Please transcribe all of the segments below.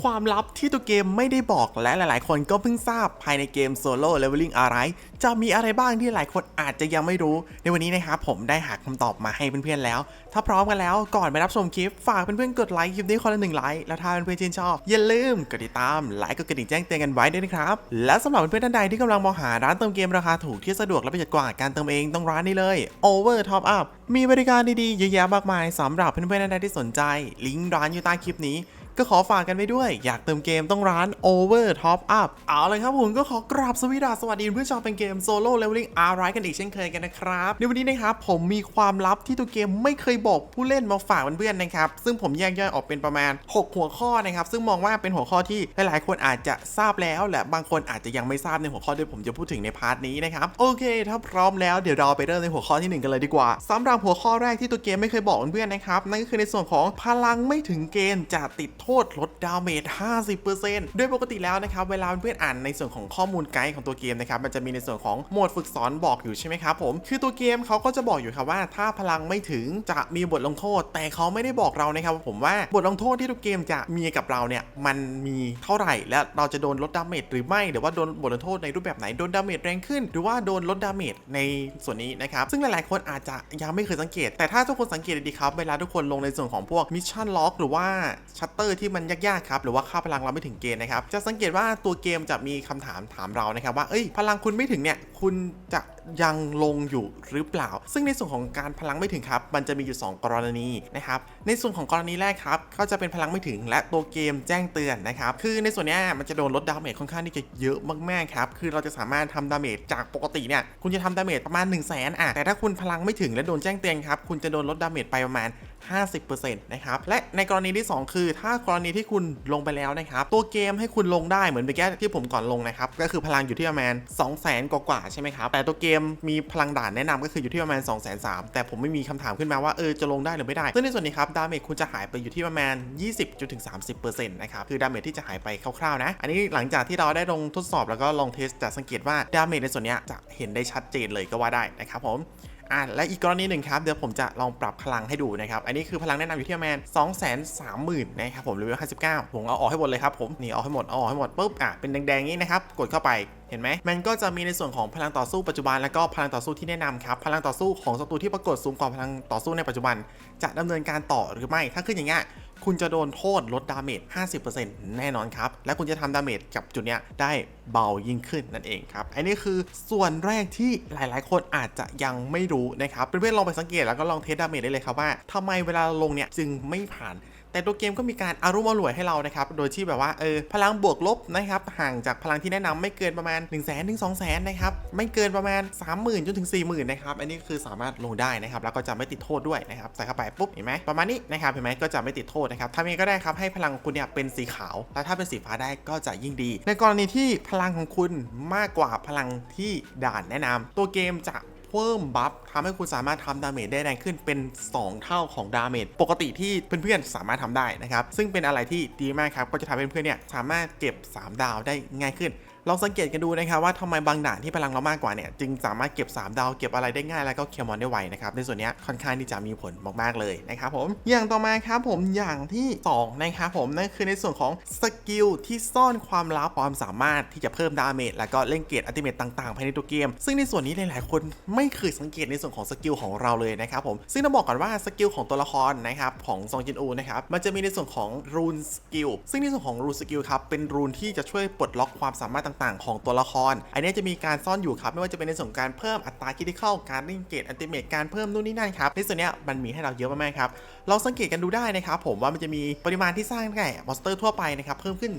ความลับที่ตัวเกมไม่ได้บอกและหลายๆ คนก็เพิ่งทราบภายในเกม Solo Leveling Arise จะมีอะไรบ้างที่หลายคนอาจจะยังไม่รู้ ในวันนี้นะครับผมได้หาคำตอบมาให้เพื่อนๆแล้ว ถ้าพร้อมกันแล้วก่อนไปรับชมคลิป ฝากเพื่อนๆกดไลค์คลิปนี้คนละหนึ่งไลค์แล้วถ้าเพื่อนๆชื่นชอบ อย่าลืมกดติดตามไลค์กดกระดิ่งแจ้งเตือนกันไว้ด้วยนะครับ และสำหรับเพื่อนๆท่านใดที่กำลังมองหาร้านเติมเกมราคาถูกที่สะดวกและประหยัดกว่าการเติมเองต้องร้านนี้เลย Over Top Up มีบริการดีๆเยอะแยะมากมายสำหรับเพื่อนๆท่านใดที่สนใจ ลิงก์ร้านอยู่ใต้คลิปนี้ ก็ขอฝากกันไว้ด้วย อยากเติมเกมต้องร้าน Over Top Up เอาเลยครับผมก็ขอกราบสวสดีสวัสดีเพื่อนชอบเป็นเกม Solo Leveling R กันอีกเช่นเคยกันนะครับ ในวันนี้นะครับผมมีความลับที่ตัวเกมไม่เคยบอกผู้เล่นมาฝากเพื่อนๆนะครับ ซึ่งผมแยกย่อยออกเป็นประมาณ 6 หัวข้อนะครับ ซึ่งมองว่าเป็นหัวข้อที่หลายๆ คนอาจจะทราบแล้วและบางคนอาจจะยังไม่ทราบในหัวข้อที่ผมจะพูดถึงในพาร์ทนี้นะครับโอเค ถ้าพร้อมแล้วเดี๋ยวเราไปเริ่มในหัวข้อที่หนึ่งกันเลยดีกว่าสำหรับหัวข้อแรกที่ตัวเกมไม่เคยบอกเพื่อนๆนะครับนั่นก็คือในส่วนของพลังไม่ถึงเกณฑ์จะติดโทษลดดาเมจ 50%โดยปกติแล้วนะครับเวลาเพื่อนอ่านในส่วนของข้อมูลไกด์ของตัวเกมนะครับมันจะมีในส่วนของโหมดฝึกสอนบอกอยู่ใช่ไหมครับผมคือตัวเกมเขาก็จะบอกอยู่ครับว่า ถ้าพลังไม่ถึงจะมีบทลงโทษ แต่เขาไม่ได้บอกเรานะครับผมว่าบทลงโทษที่ตัวเกมจะมีกับเราเนี่ยมันมีเท่าไหร่ และเราจะโดนลดดาเมจหรือไม่หรือว่าโดนบทลงโทษในรูปแบบไหนโดนดาเมจแรงขึ้น หรือว่าโดนลดดาเมจในส่วนนี้นะครับซึ่งหลายๆ คนอาจจะยังไม่เคยสังเกต แต่ถ้าทุกคนสังเกตดีครับเวลาทุกคนลงในส่วนของพวกมิชชั่นล็อกหรือว่าชัตเตอร์ที่มันยากๆครับหรือว่าค่าพลังเราไม่ถึงเกณฑ์นะครับจะสังเกตว่าตัวเกมจะมีคำถามถามเรานะครับว่าเอ้ยพลังคุณไม่ถึงเนี่ยคุณจะยังลงอยู่หรือเปล่า ซึ่งในส่วนของการพลังไม่ถึงครับ มันจะมีอยู่ 2 กรณีนะครับ ในส่วนของกรณีแรกครับ ก็จะเป็นพลังไม่ถึงและตัวเกมแจ้งเตือนนะครับ คือในส่วนนี้มันจะโดนลดดาเมจค่อนข้างที่จะเยอะมากๆครับ คือเราจะสามารถทำดาเมจจากปกติเนี่ย คุณจะทำดาเมจประมาณ 1 0 0 0 0แสนอะแต่ถ้าคุณพลังไม่ถึงและโดนแจ้งเตือนครับ คุณจะโดนลดดาเมจไปประมาณ 50%นะครับ และในกรณีที่ 2 คือ ถ้ากรณีที่คุณลงไปแล้วนะครับ ตัวเกมให้คุณลงได้เหมือนเมื่อกี้ที่ผมก่อนลงนะครับ ก็คือพลังอยู่ที่ประมาณ2 0 0 0 0 0กว่าใช่ไหมครับ แต่ตัวเกมมีพลังด่านแนะนำก็คืออยู่ที่ประมาณ2 3 0 0 0แต่ผมไม่มีคำถามขึ้นมาว่าเออจะลงได้หรือไม่ได้ ซึ่งในส่วนนี้ครับดาเมจคุณจะหายไปอยู่ที่ประมาณ 20-30%นะครับคือดาเมจที่จะหายไปคร่าวๆนะ อันนี้หลังจากที่เราได้ลงทดสอบแล้วก็ลองเทสจะสังเกตว่าดาเมจในส่วนนี้จะเห็นได้ชัดเจนเลยก็ว่าได้นะครับผม อะและอีกกรณีหนึ่งครับ เดี๋ยวผมจะลองปรับพลังให้ดูนะครับ อันนี้คือพลังแนะนำอยู่ที่ประมาณ2 3 0 0 0 0นะครับผมเลเวล59 ผมเอาออกให้หมดเลยครับผมนี่เอาให้หมดเอาออกให้หมดปุ๊บอะเป็นแดงๆนี้นะครับกดเข้าไปเห็นไหมมันก็จะมีในส่วนของพลังต่อสู้ปัจจุบันแล้วก็พลังต่อสู้ที่แนะนำครับ พลังต่อสู้ของศัตรูที่ปรากฏสูงกว่าพลังต่อสู้ในปัจจุบัน จะดำเนินการต่อหรือไม่ ถ้าขึ้นอย่างเงี้ย คุณจะโดนโทษลดดาเมจ 50%แน่นอนครับ และคุณจะทำดาเมจกับจุดเนี้ยได้เบายิ่งขึ้นนั่นเองครับ อันนี้คือส่วนแรกที่หลายๆ คนอาจจะยังไม่รู้นะครับ เพื่อนๆลองไปสังเกตแล้วก็ลองเทสดาเมจได้เลยครับว่าทำไมเวลาลงเนี่ยจึงไม่ผ่าน แต่ตัวเกมก็มีการอารุมอร่วยให้เรานะครับ โดยที่แบบว่าเออพลังบวกลบนะครับ ห่างจากพลังที่แนะนำไม่เกินประมาณ 1 0 0 0 0 0ถึง2 0 0 0 0 0นะครับ ไม่เกินประมาณ 30,000จนถึง 40,000นะครับ อันนี้คือสามารถลงได้นะครับ แล้วก็จะไม่ติดโทษด้วยนะครับ ใส่เข้าไปปุ๊บเห็นไหมประมาณนี้นะครับเห็นไหมก็จะไม่ติดโทษนะครับทำยังไงก็ได้ครับให้พลังคุณเนี่ยเป็นสีขาวแล้วถ้าเป็นสีฟ้าได้ก็จะยิ่งดี ในกรณีที่พลังของคุณมากกว่าพลังที่ด่านแนะนำตัวเกมจะ เพิ่มบัฟทำให้คุณสามารถทำดาเมจได้แรงขึ้นเป็น 2 เท่าของดาเมจปกติที่เพื่อนๆสามารถทำได้นะครับ ซึ่งเป็นอะไรที่ดีมากครับ ก็จะทำให้เพื่อนๆเนี่ยสามารถเก็บ 3 ดาวได้ง่ายขึ้น ลองสังเกตกันดูนะครับว่าทำไมบางด่านที่พลังเรามากกว่าเนี่ยจึงสามารถเก็บ 3 ดาวเก็บอะไรได้ง่ายแล้วก็เคลียร์มอนได้ไวนะครับในส่วนนี้ค่อนข้างที่จะมีผลมากๆเลยนะครับผมอย่างต่อมาครับผมอย่างที่สองนะครับผมนั่นคือในส่วนของสกิลที่ซ่อนความลับความสามารถที่จะเพิ่มดาเมจแล้วก็เล่นเกรดอัติเมตต่างๆภายในตัวเกม ซึ่งในส่วนนี้หลายๆคนไม่เคยสังเกตในส่วนของสกิลของเราเลยนะครับผมซึ่งต้องบอกก่อนว่าสกิลของตัวละครนะครับของซองจินอูนะครับมันจะมีในส่วนของรูนสกิลซึ่งในส่วนของรูนสกิลครับเป็นรูนที่จะช่วยปลดล็อกความสามารถต่างๆ ของตัวละคร อันนี้จะมีการซ่อนอยู่ครับ ไม่ว่าจะเป็นในส่วนการเพิ่มอัตราคิดที่เข้าการเล่นเกรดอัลติเมตการเพิ่มนู่นนี่นั่นครับในส่วนนี้มันมีให้เราเยอะมากๆครับลองสังเกตกันดูได้นะครับผมว่ามันจะมีปริมาณที่สร้างได้มอนสเตอร์ทั่วไปนะครับเพิ่มขึ้น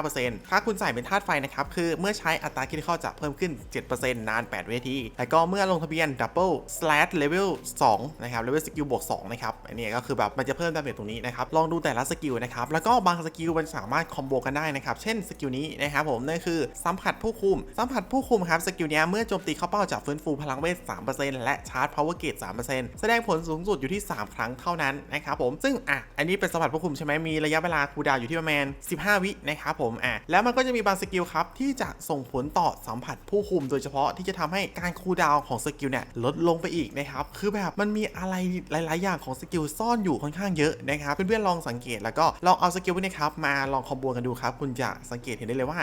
45%ถ้าคุณใส่เป็นธาตุไฟนะครับคือเมื่อใช้อัตราคิดที่เข้าจะเพิ่มขึ้น 7%นาน 8 เวทีแล้วก็เมื่อลงทะเบียน Double Slash Level 2นะครับ Level Skill บวก2นะครับอันนี้ก็คือแบบมันจะเพิ่มดาเมจตรงนี้นะครับลองดูแต่ละสกิลนะครับแล้วก็บางสกิลมันสามารถคอมโบกันได้นะครับเช่นสกิลนี้นะครับผมนั่นคือสัมผัสผู้คุม สัมผัสผู้คุมครับสกิลนี้เมื่อโจมตีเข้าเป้าจะฟื้นฟูพลังเวท 3%และชาร์จ power gate 3%แสดงผลสูงสุดอยู่ที่ 3 ครั้งเท่านั้นนะครับผมซึ่งอะอันนี้เป็นสัมผัสผู้คุมใช่ไหมมีระยะเวลาคูดาวอยู่ที่ประมาณ 15 วินะครับผมอะแล้วมันก็จะมีบางสกิลครับที่จะส่งผลต่อสัมผัสผู้คุม โดยเฉพาะที่จะทำให้การคูดาวของสกิลเนี่ยลดลงไปอีกนะครับคือแบบมันมีอะไรหลาย ๆ อย่างของสกิลซ่อนอยู่ค่อนข้างเยอะนะครับเพื่อนๆลองสังเกตแล้วก็ลองเอาสกิลพวกนี้ครับมาลองคอมโบกันดูครับคุณจะสังเกตเห็นได้เลยว่า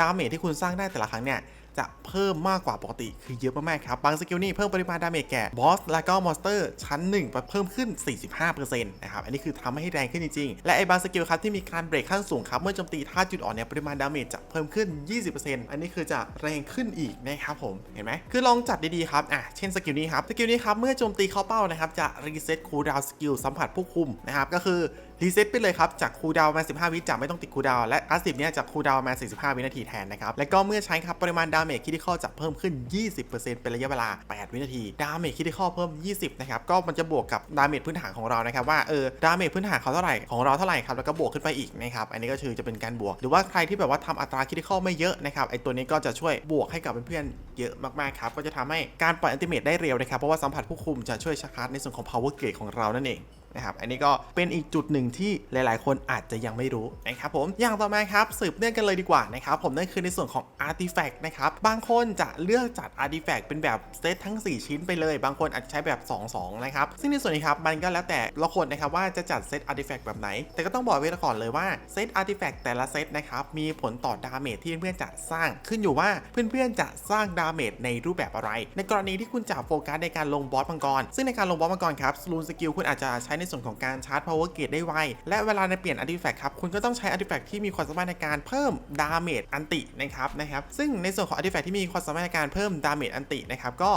ดาเมจที่คุณสร้างได้แต่ละครั้งเนี่ยจะเพิ่มมากกว่าปกติคือเยอะมากๆครับ บางสกิลนี่เพิ่มปริมาณดาเมจแก่บอสและก็มอนสเตอร์ชั้น1เพิ่มขึ้น 45%นะครับ อันนี้คือทำให้แรงขึ้นจริงๆ และไอ้บางสกิลครับที่มีการเบรกขั้นสูงครับ เมื่อโจมตีท่าจุดอ่อนเนี่ยปริมาณดาเมจจะเพิ่มขึ้น 20%อันนี้คือจะแรงขึ้นอีกนะครับผม เห็นไหมคือลองจัดดีๆครับ อะ เช่นสกิลนี้ครับ สกิลนี้ครับ เมื่อโจมตีเข้าเป้านะครับ จะรีเซ็ตคูลดาวน์สกิลสัมผัสผู้คุมนะครับ ก็คือ รีเซ็ตไปเลยครับจากคูดาวมา 15 วิจะไม่ต้องติดคูดาวและอาสิบเนี่ยจะคูดาวมา 45 วินาทีแทนนะครับและก็เมื่อใช้ครับปริมาณดาเมจคิดิคอจะเพิ่มขึ้น 20%เป็นระยะเวลา 8 วินาทีดาเมจคิดิคอเพิ่ม 20 นะครับก็มันจะบวกกับดาเมจพื้นฐานของเรานะครับว่าเออดาเมจพื้นฐานเขาเท่าไหร่ของเราเท่าไหร่ครับแล้วก็บวกขึ้นไปอีกนะครับอันนี้ก็คือจะเป็นการบวก หรือว่าใครที่แบบว่าทำอัตราคิดิคอไม่เยอะนะครับไอตัวนี้ก็จะช่วยบวกให้กับเพื่อนๆเยอะมากๆครับก็จะทำให้การปล่อยอัลติเมทได้เร็วนะครับเพราะว่าสัมผัสผู้คุมจะช่วยชาร์จในส่วนของ power gate ของเรานั่นเอง นะครับ อันนี้ก็เป็นอีกจุดหนึ่งที่หลาย ๆ คนอาจจะยังไม่รู้นะครับผม อย่างต่อมาครับสืบเนื่องกันเลยดีกว่านะครับผมนั่นคือในส่วนของ artifact นะครับ บางคนจะเลือกจัด artifact เป็นแบบเซตทั้ง 4 ชิ้นไปเลย บางคนอาจจะใช้แบบ 2-2 นะครับ ซึ่งในส่วนนี้ครับมันก็แล้วแต่ละคนนะครับว่าจะจัดเซต artifact แบบไหน แต่ก็ต้องบอกไว้ก่อนเลยว่าเซต artifact แต่ละเซตนะครับมีผลต่อดาเมจที่เพื่อนๆจะสร้างขึ้นอยู่ว่าเพื่อนๆจะสร้างดาเมจในรูปแบบอะไร ในกรณีที่คุณจะโฟกัสในการลงบอสมังกรซึ่งในการลงบอสมังกรครับรูนสกิลคุณอาจจะใช้ในส่วนของการชาร์จ power gate ได้ไว และเวลาในเปลี่ยน artifact ครับ คุณก็ต้องใช้ artifact ที่มีความสามารถในการเพิ่มดาเมจอันตินะครับนะครับ ซึ่งในส่วนของ artifact ที่มีความสามารถในการเพิ่มดาเมจอันตินะครับก็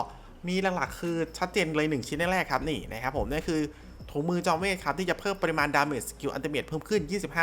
มีหลักๆคือชัดเจนเลย 1 ชิ้นแรกครับนี่นะครับผมนั่นคือถุงมือจอมเวทครับที่จะเพิ่มปริมาณดาเมจสกิลอันติเมทเพิ่มขึ้น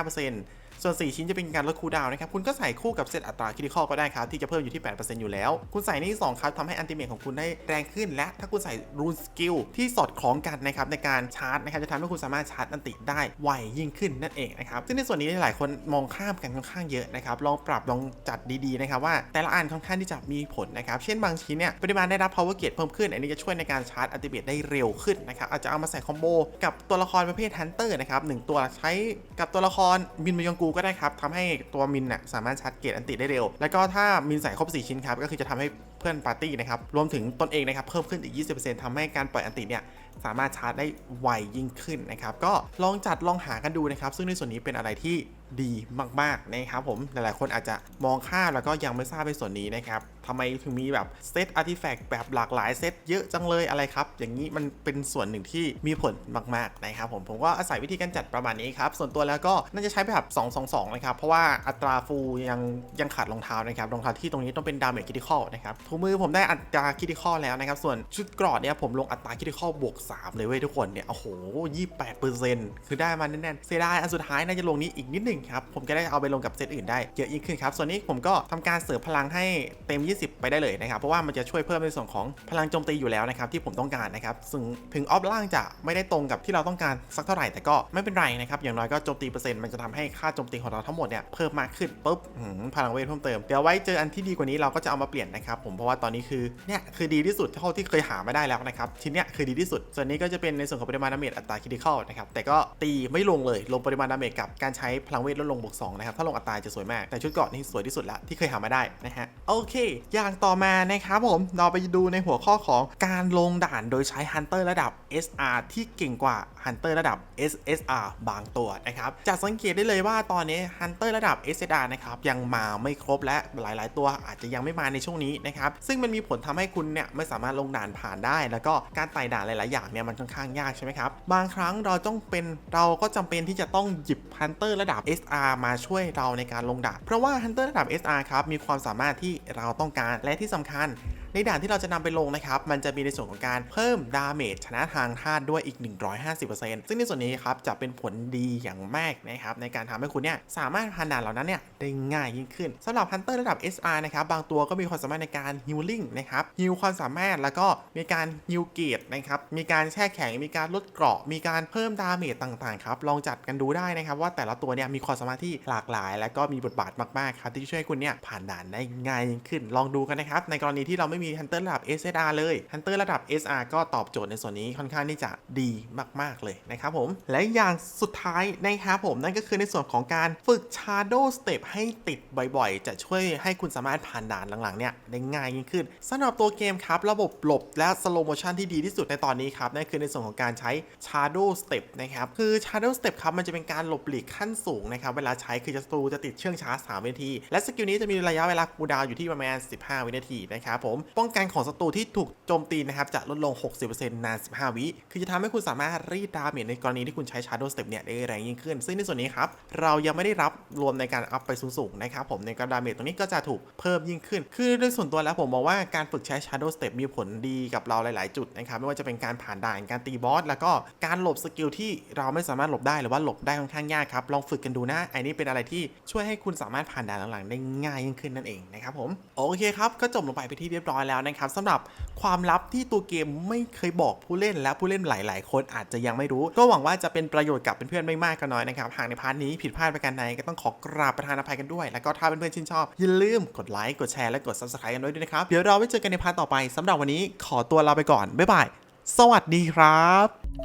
25% ส่วน 4 ชิ้นจะเป็นการลดคูลดาวน์นะครับ คุณก็ใส่คู่กับเซตอัตราคิดิคอลก็ได้ครับ ที่จะเพิ่มอยู่ที่ 8%อยู่แล้ว คุณใส่นี่2ครับทำให้อันติเมทของคุณได้แรงขึ้น และถ้าคุณใส่รูนสกิลที่สอดคล้องกันนะครับในการชาร์จนะครับจะทำให้คุณสามารถชาร์จอันติได้ไวยิ่งขึ้นนั่นเองนะครับซึ่งในส่วนนี้หลายคนมองข้ามกันค่อนข้างเยอะนะครับลองปรับลองจัดดีๆนะครับว่าแต่ละอันค่อนข้างที่จะมีผลนะครับเช่นบางชิ้นเนี่ยปริมาณได้รับ power gate เพิ่มขึ้น อันนี้จะช่วยในการชาร์จอัลติเมทได้เร็วขึ้นนะครับอาจจะเอามาใส่คอมโบกับตัวละครประเภทฮันเตอร์นะครับหนึ่งตัวใช้กับตัวละครมินมายองกูก็ได้ครับทำให้ตัวมินน่ะสามารถชาร์จเกตอันติได้เร็ว แล้วก็ถ้ามินใส่ครบ 4 ชิ้นครับก็คือจะทำให้เพื่อนปาร์ตี้นะครับรวมถึงตนเองนะครับเพิ่มขึ้นอีก 20%ทำให้การปล่อยอันติเนี่ยสามารถชาร์จได้ไวยิ่งขึ้นนะครับก็ลองจัดลองหากันดูนะครับซึ่งในส่วนนี้เป็นอะไรที่ ดีมากๆนะครับผมหลายๆคนอาจจะมองข้ามแล้วก็ยังไม่ทราบในส่วนนี้นะครับทำไมถึงมีแบบเซตอาร์ติแฟกต์แบบหลากหลายเซตเยอะจังเลยอะไรครับ อย่างนี้มันเป็นส่วนหนึ่งที่มีผลมากๆนะครับผมผมก็อาศัยวิธีการจัดประมาณนี้ครับ ส่วนตัวแล้วก็น่าจะใช้แบบ2-2-2นะครับ เพราะว่าอัตราฟูยังยังขาดรองเท้านะครับรองเท้าที่ตรงนี้ต้องเป็นดาเมจคิดิคอลนะครับถุงมือผมได้อัตราคิดิคอลแล้วนะครับ ส่วนชุดกรอดเนี่ยผมลงอัตราคิดิคอลบวก3เลยเว้ยทุกคนเนี่ยโอ้โห28%คือได้มาแน่นๆเสียดายอันสุดท้ายน่าจะลงนี้อีกนิดหนึ่งครับผมจะได้เอาไปลงกับเซตอื่นได้เยอะยิ่งขึ้นครับส่วนนี้ผมก็ทำการเสริมพลังให้เต็ม 20 ไปได้เลยนะครับเพราะว่ามันจะช่วยเพิ่มในส่วนของพลังโจมตีอยู่แล้วนะครับที่ผมต้องการนะครับซึ่งถึงออฟล่างจะไม่ได้ตรงกับที่เราต้องการสักเท่าไหร่แต่ก็ไม่เป็นไรนะครับอย่างน้อยก็โจมตีเปอร์เซ็นต์มันจะทำให้ค่าโจมตีของเราทั้งหมดเนี่ยเพิ่มมากขึ้นปุ๊บพลังเวทเพิ่มเติมเดี๋ยวไว้เจออันที่ดีกว่านี้เราก็จะเอามาเปลี่ยนนะครับผมเพราะว่าตอนนี้คือเนี่ยคือดีที่สุดเท่าที่เคยหามาได้แล้วนะครับชิ้นเนี้ยคือดีที่สุด ส่วนนี้ก็จะเป็นในส่วนของปริมาณดาเมจอัตราคิดิคอลนะครับแต่ก็ตีไม่ลงเลยลงปริมาณดาเมจกับการใช้พลังเวทลดลงบวก2นะครับถ้าลงอัตราจะสวยมากแต่ชุดเกราะนี่สวยที่สุดละที่เคยหามาได้นะฮะโอเค อย่างต่อมานะครับผมเราไปดูในหัวข้อของการลงด่านโดยใช้ฮันเตอร์ระดับ SR ที่เก่งกว่าฮันเตอร์ระดับ SSR บางตัวนะครับจะสังเกตได้เลยว่าตอนนี้ฮันเตอร์ระดับ SSR นะครับยังมาไม่ครบและหลาย ๆ ตัวอาจจะยังไม่มาในช่วงนี้นะครับซึ่งมันมีผลทำให้คุณเนี่ยไม่สามารถลงด่านผ่านได้ แล้วก็การไต่ด่านหลาย ๆ อย่างเนี่ยมันค่อนข้างยากใช่ไหมครับบางครั้งเราต้องเป็นเราก็จำเป็นที่จะต้องหยิบฮันเตอร์ระดับ SR มาช่วยเราในการลงดาบเพราะว่าฮันเตอร์ระดับ SR ครับมีความสามารถที่เราต้องการและที่สำคัญ ในด่านที่เราจะนำไปลงนะครับ มันจะมีในส่วนของการเพิ่มดาเมจชนะทางธาตุด้วยอีก 150%ซึ่งในส่วนนี้ครับจะเป็นผลดีอย่างมากนะครับในการทำให้คุณเนี่ยสามารถผ่านด่านเหล่านั้นเนี่ยได้ง่ายยิ่งขึ้นสำหรับฮันเตอร์ระดับ SR นะครับบางตัวก็มีความสามารถในการฮิลลิ่งนะครับฮิลความสามารถแล้วก็มีการฮิลเกตนะครับมีการแช่แข็งมีการลดเกราะ มีการเพิ่มดาเมจต่างๆครับลองจัดกันดูได้นะครับว่าแต่ละตัวเนี่ยมีความสามารถที่หลากหลาย และก็มีบทบาทมากๆครับที่ช่วยให้คุณเนี่ยผ่านด่านได้ง่ายยิ่งขึ้น ลองดูกันนะครับในกรณีที่เราไม่มีฮันเตอร์ระดับ SR เลยฮันเตอร์ระดับ SR ก็ตอบโจทย์ในส่วนนี้ค่อนข้างที่จะดีมาก ๆ เลยนะครับผม และอย่างสุดท้ายนะครับผมนั่นก็คือในส่วนของการฝึก Shadow Step ให้ติดบ่อยๆ จะช่วยให้คุณสามารถผ่านด่านหลังๆเนี่ยได้ง่ายยิ่งขึ้นสำหรับตัวเกมครับ ระบบหลบและ slow motion ที่ดีที่สุดในตอนนี้ครับนั่นคือในส่วนของการใช้ Shadow Step นะครับคือ Shadow Step ครับมันจะเป็นการหลบหลีกขั้นสูงนะครับเวลาใช้คือศัตรูจะติดเชื่องช้า3วินาที และสกิลนี้จะมีระยะเวลาคูลดาวอยู่ที่ประมาณ 15 วินาทีนะครับผมป้องกันของศัตรูที่ถูกโจมตีนะครับจะลดลง 60%นาน 15 วิ คือจะทำให้คุณสามารถรีดดาเมจในกรณีที่คุณใช้ Shadow Step เนี่ยได้แรงยิ่งขึ้น ซึ่งในส่วนนี้ครับเรายังไม่ได้รับรวมในการอัพไปสูงๆนะครับผมในการดาเมจตรงนี้ก็จะถูกเพิ่มยิ่งขึ้น คือโดยส่วนตัวแล้วผมมองว่าการฝึกใช้ Shadow Step มีผลดีกับเราหลาย ๆ จุดนะครับไม่ว่าจะเป็นการผ่านด่านการตีบอสแล้วก็การหลบสกิลที่เราไม่สามารถหลบได้หรือว่าหลบได้ค่อนข้างยากครับลองฝึกกันดูนะไอ้นี่เป็นอะไรที่ช่วยให้คุณสามารถผ่านด่านหลังๆได้ง่ายยิ่งขึ้นนั่นเองนะครับผมโอเคครับก็จบลงไปไปที่เรียบร้อยแล้วนะครับสำหรับความลับที่ตัวเกมไม่เคยบอกผู้เล่นและผู้เล่นหลาย ๆ คนอาจจะยังไม่รู้ ก็หวังว่าจะเป็นประโยชน์กับเพื่อนๆไม่มากก็น้อยนะครับหากในพาร์ทนี้ผิดพลาดประการใดก็ต้องขอกราบประธานอภัยกันด้วย แล้วก็ถ้าเพื่อนๆชื่นชอบอย่าลืมกดไลค์กดแชร์และกด subscribe กันด้วยด้วยนะครับเดี๋ยวเราไว้เจอกันในพาร์ทต่อไปสำหรับวันนี้ขอตัวลาไปก่อนบ๊ายบายสวัสดีครับ